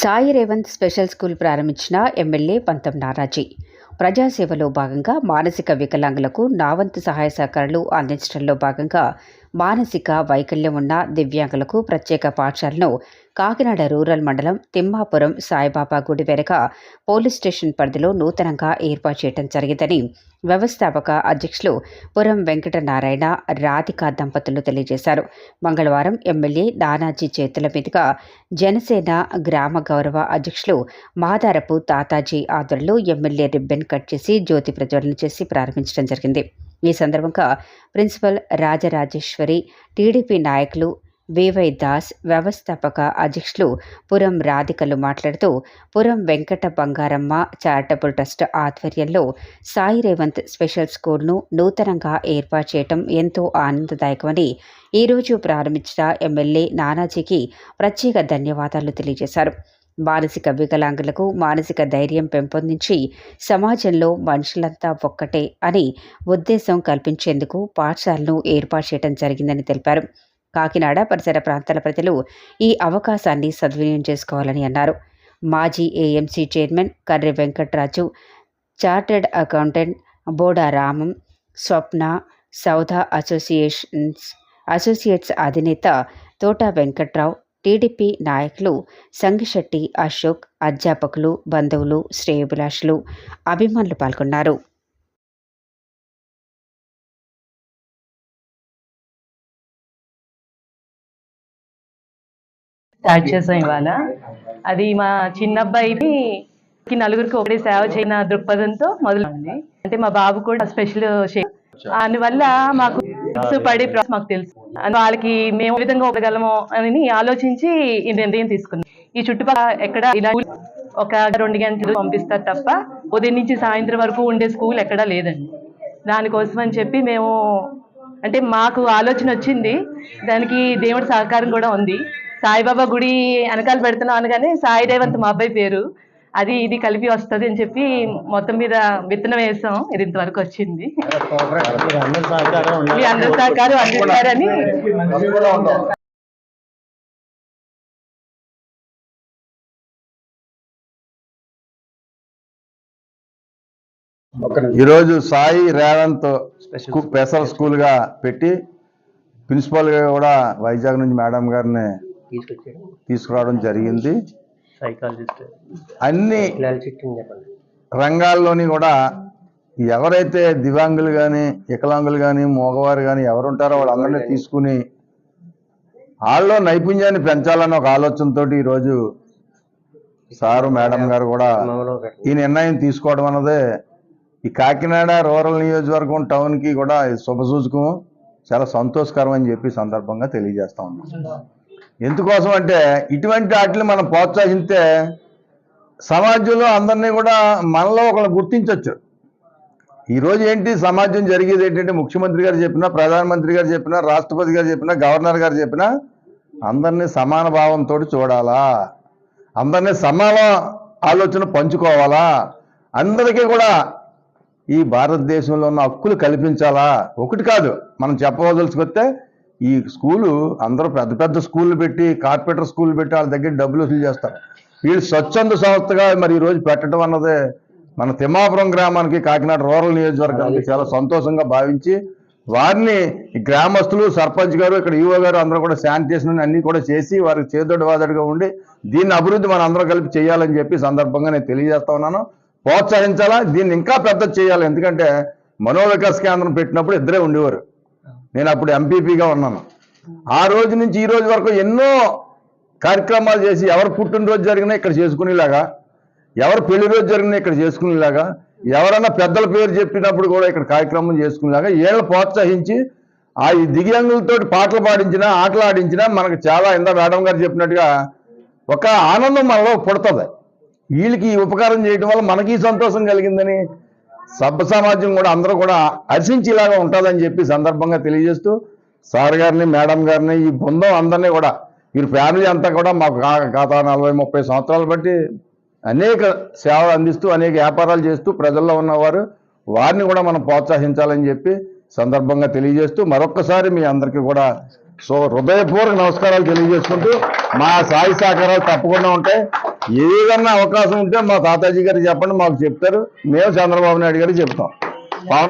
Sai Revanth special school ప్రారంభించిన MLA Pantham Naraji. ప్రజాసేవలో భాగంగా మానసిక వికలాంగులకు నావంతు సహాయ సహకారాలు అందించడంలో భాగంగా మానసిక వైకల్యం ఉన్న దివ్యాంగులకు ప్రత్యేక పాఠశాలను కాకినాడ రూరల్ మండలం తిమ్మాపురం సాయిబాబా గుడి వెనుక పోలీస్ స్టేషన్ పరిధిలో నూతనంగా ఏర్పాటు చేయడం జరిగిందని వ్యవస్థాపక అధ్యక్షులు పురం వెంకటనారాయణ రాధిక దంపతులు తెలియజేశారు. మంగళవారం ఎమ్మెల్యే నానాజీ చేతుల మీదుగా జనసేన గ్రామ గౌరవ అధ్యక్షులు మాదారపు తాతాజీ ఆధ్వర్యంలో ఎమ్మెల్యే రిబ్బన్ కట్ చేసి జ్యోతి ప్రజ్వలన చేసి ప్రారంభించడం జరిగింది. ఈ సందర్భంగా ప్రిన్సిపల్ రాజరాజేశ్వరి టీడీపీ నాయకులు వివై దాస్ వ్యవస్థాపక అధ్యక్షులు పురం రాధికలు మాట్లాడుతూ పురం వెంకట బంగారమ్మ చారిటబుల్ ట్రస్ట్ ఆధ్వర్యంలో సాయి రేవంత్ స్పెషల్ స్కూల్ను నూతనంగా ఏర్పాటు చేయటం ఎంతో ఆనందదాయకమని ఈరోజు ప్రారంభించిన ఎమ్మెల్యే నానాజీకి ప్రత్యేక ధన్యవాదాలు తెలియజేశారు. మానసిక వికలాంగులకు మానసిక ధైర్యం పెంపొందించి సమాజంలో మనుషులంతా ఒక్కటే అని ఉద్దేశం కల్పించేందుకు పాఠశాలను ఏర్పాటు చేయడం జరిగిందని తెలిపారు. కాకినాడ పరిసర ప్రాంతాల ప్రజలు ఈ అవకాశాన్ని సద్వినియోగం చేసుకోవాలని అన్నారు. మాజీ AMC chairman Karri Venkatraju chartered accountant Boda Ramam Swapna Soudha associations associates అధినేత తోట వెంకట్రావు టీడీపీ నాయకులు సంగిశెట్టి అశోక్ అధ్యాపకులు బంధువులు శ్రేయభిలాషులు అభిమానులు పాల్గొన్నారు. స్టార్ట్ చేసాం ఇవాళ. అది మా చిన్నబ్బాయికి నలుగురికి ఒకటే సేవ చేయన దృక్పథంతో మొదలైంది అంటే మా బాబు కూడా స్పెషల్ అందువల్ల మాకు పడే ప్రాసెస్ మాకు తెలుసు. వాళ్ళకి మేము ఏ విధంగా ఉండగలమో అని ఆలోచించి ఈ నిర్ణయం తీసుకున్నాం. ఈ చుట్టుపక్కల ఎక్కడ ఇలా ఒక రెండు గంటలు పంపిస్తారు తప్ప ఉదయం నుంచి సాయంత్రం వరకు ఉండే స్కూల్ ఎక్కడా లేదండి. దానికోసం అని చెప్పి మేము అంటే మాకు ఆలోచన వచ్చింది. దానికి దేవుడి సహకారం కూడా ఉంది. సాయిబాబా గుడి వెనకాల పెడుతున్నాం అనగానే సాయి రేవంత్ మా అబ్బాయి పేరు. అది ఇది కలిపి వస్తుంది అని చెప్పి మొత్తం మీద విత్తనం వేసాం. ఇది ఇంతవరకు వచ్చింది. మీ అందరి సహకారం అందిస్తారని ఈరోజు సాయి రేవంత్ స్పెషల్ స్కూల్గా పెట్టి ప్రిన్సిపల్గా కూడా వైజాగ్ నుంచి మేడం గారిని తీసుకురావడం జరిగింది. సైకాలజిస్ట్ అన్ని రంగాల్లోని కూడా ఎవరైతే దివ్యాంగులు కానీ వికలాంగులు కానీ మగవారు కానీ ఎవరుంటారో వాళ్ళందరినీ తీసుకుని వాళ్ళలో నైపుణ్యాన్ని పెంచాలన్న ఒక ఆలోచనతో ఈరోజు సారు మేడం గారు కూడా ఈ నిర్ణయం తీసుకోవడం అన్నదే ఈ కాకినాడ రూరల్ నియోజకవర్గం టౌన్కి కూడా శుభసూచకం. చాలా సంతోషకరం అని చెప్పి సందర్భంగా తెలియజేస్తా ఉన్నాం. ఎందుకోసం అంటే ఇటువంటి వాటిని మనం ప్రోత్సహిస్తే సమాజంలో అందరినీ కూడా మనలో ఒకళ్ళు గుర్తించవచ్చు ఈరోజు ఏంటి సమాజం జరిగేది ఏంటంటే ముఖ్యమంత్రి గారు చెప్పినా ప్రధానమంత్రి గారు చెప్పినా రాష్ట్రపతి గారు చెప్పినా గవర్నర్ గారు చెప్పినా అందరినీ సమాన భావంతో చూడాలా? అందరినీ సమాన ఆలోచన పంచుకోవాలా? అందరికీ కూడా ఈ భారతదేశంలో ఉన్న హక్కులు కల్పించాలా? ఒకటి కాదు మనం చెప్పవలసుకొస్తే ఈ స్కూలు అందరూ పెద్ద పెద్ద స్కూళ్ళు పెట్టి కార్పొరేటర్ స్కూల్ పెట్టి వాళ్ళ దగ్గర డబ్బులు వసూలు చేస్తారు. వీళ్ళు స్వచ్ఛంద సంస్థగా మరి ఈ రోజు పెట్టడం అన్నదే మన తిమ్మాపురం గ్రామానికి కాకినాడ రూరల్ నియోజకవర్గానికి చాలా సంతోషంగా భావించి వారిని గ్రామస్తులు సర్పంచ్ గారు ఇక్కడ ఈవో గారు అందరూ కూడా శానిటేషన్ అన్ని కూడా చేసి వారికి చేదోడు వాదడుగా ఉండి దీన్ని అభివృద్ధి మనం అందరం కలిపి చేయాలని చెప్పి సందర్భంగా నేను తెలియజేస్తా ఉన్నాను. ప్రోత్సహించాలా? దీన్ని ఇంకా పెద్ద చేయాలి. ఎందుకంటే మనోవికాస్ కేంద్రం పెట్టినప్పుడు ఇద్దరే ఉండేవారు. నేను అప్పుడు ఎంపీపీగా ఉన్నాను. ఆ రోజు నుంచి ఈ రోజు వరకు ఎన్నో కార్యక్రమాలు చేసి ఎవరు పుట్టినరోజు జరిగినా ఇక్కడ చేసుకునేలాగా ఎవరు పెళ్ళి రోజు జరిగినా ఇక్కడ చేసుకునేలాగా ఎవరన్నా పెద్దల పేరు చెప్పినప్పుడు కూడా ఇక్కడ కార్యక్రమం చేసుకునేలాగా వీళ్ళని ప్రోత్సహించి ఆ ఈ దివ్యాంగులతో పాటలు పాడించినా ఆటలు ఆడించినా మనకు చాలా ఇందా మేడం గారు చెప్పినట్టుగా ఒక ఆనందం మనలో పుడుతుంది. వీళ్ళకి ఈ ఉపకారం చేయడం వల్ల మనకి సంతోషం కలిగిందని సభ సమాజం కూడా అందరూ కూడా హర్షించేలాగా ఉంటుందని చెప్పి సందర్భంగా తెలియజేస్తూ సార్ గారిని మేడం గారిని ఈ బృందం అందరినీ కూడా వీరి ఫ్యామిలీ అంతా కూడా మాకు గత నలభై ముప్పై సంవత్సరాలు బట్టి అనేక సేవలు అందిస్తూ అనేక వ్యాపారాలు చేస్తూ ప్రజల్లో ఉన్నవారు వారిని కూడా మనం ప్రోత్సహించాలని చెప్పి సందర్భంగా తెలియజేస్తూ మరొక్కసారి మీ అందరికీ కూడా సో హృదయపూర్వక నమస్కారాలు తెలియజేసుకుంటూ మా సాయి సహకారాలు తప్పకుండా ఉంటాయి. ఏదన్నా అవకాశం ఉంటే మా తాతాజీ గారు చెప్పండి మాకు చెప్తారు. మేము చంద్రబాబు నాయుడు గారికి చెప్తాం.